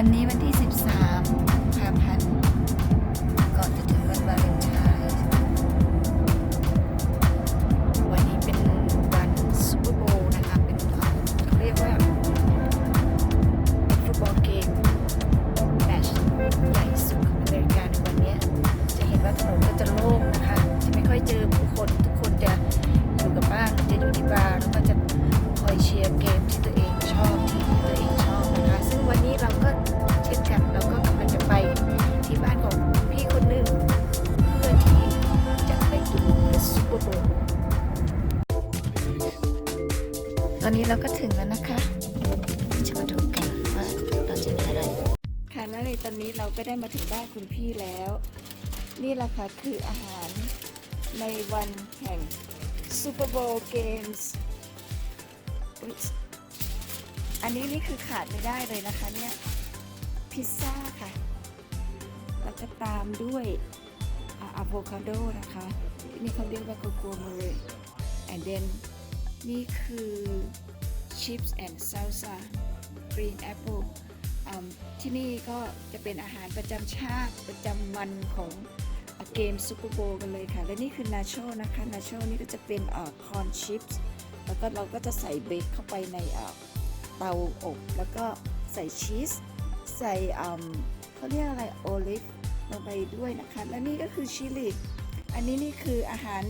วันนี้วันที่ อนนี้เราก็ถึงแล้วนะคะจะมาดูกันว่าเราจะมีอะไร ค่ะและในตอนนี้เราก็ได้มาถึงบ้านคุณพี่แล้ว นี่แหละค่ะคืออาหารในวันแห่งซูเปอร์โบว์เกมส์อันนี้นี่คือขาดไม่ได้เลยนะคะเนี่ยพิซซ่าค่ะ แล้วก็ตามด้วยอะโวคาโดนะคะ นี่เขาเรียกว่าโกโก้เมเร and then นี่คือ chips and salsa green apple ที่นี่ก็จะเป็นอาหารประจำชาติประจำวันของเกมซูเปอร์โบกันเลยค่ะ และนี่คือนาโชนะคะนาโชนี่ก็จะเป็นคอนชิปส์แล้วก็เราก็จะใส่เบคเข้าไปในเตาอบ แล้วก็ใส่ชีส ใส่เขาเรียกอะไรโอลิฟลงไปด้วยนะคะ และนี่ก็คือชิลีอันนี้นี่คืออาหาร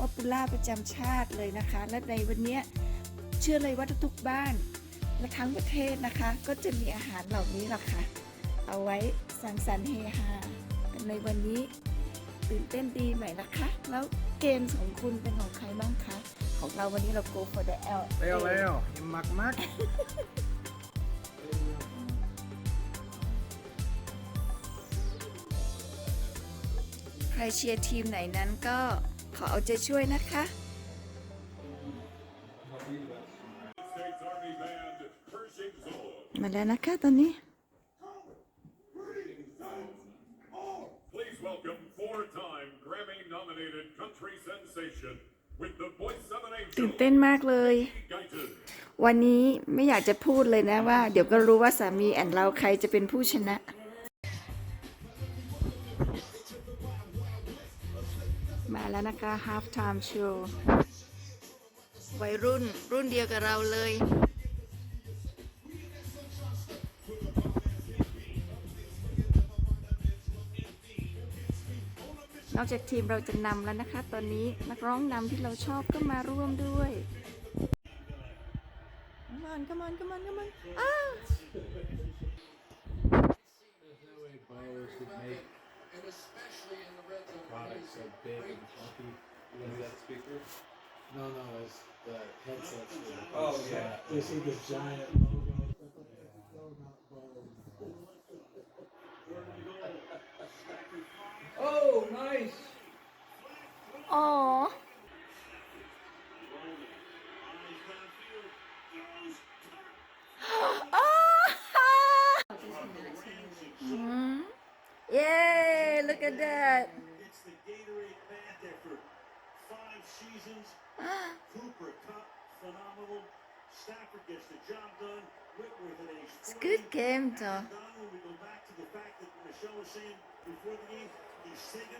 ป๊อปปูล่าประจำชาติเลยนะคะ และในวันเนี้ยเชื่อเลยว่าทุกๆบ้านและทั้งประเทศนะคะ ก็จะมีอาหารเหล่านี้ล่ะค่ะ เอาไว้สังสรรค์เฮฮากันในวันนี้ตื่นเต้นดีไหมล่ะคะ แล้วเกมของคุณเป็นของใครบ้างคะ ของเราวันนี้เรา go for the L เร็วเร็วยังมักมักใครเชียร์ทีมไหนนั้นก็ข อเอาใจช่วยนะคะ States Army Band Pershing Zone. มาแล้วนะคะตอนนี้ Please welcome four-time Grammy-nominated country sensation with the voice of an ตื่น angel, เต้นมากเลย Guyton. วันนี้ไม่อยากจะพูดเลยนะว่า เดี๋ยวก็รู้ว่าสามีแอนเราใครจะเป็นผู้ชนะ มาแล้วนะคะ half time show วัยรุ่นรุ่นเดียวกับเราเลย นอกจากทีมเราจะนำแล้วนะคะ ตอนนี้นักร้องนำที่เราชอบก็มาร่วมด้วย Come on, come on, come on, come on. Ah! There's products so big and funky. You know that speaker? No, no, it's the headset. Oh yeah. You see the giant logo. Oh, nice. Oh. Yay, look at that. Seasons. Cooper Cup, phenomenal. Stafford gets the job done. Whitworth at age It's a good game though. When we go back to the fact that Michelle was saying before the game, he's.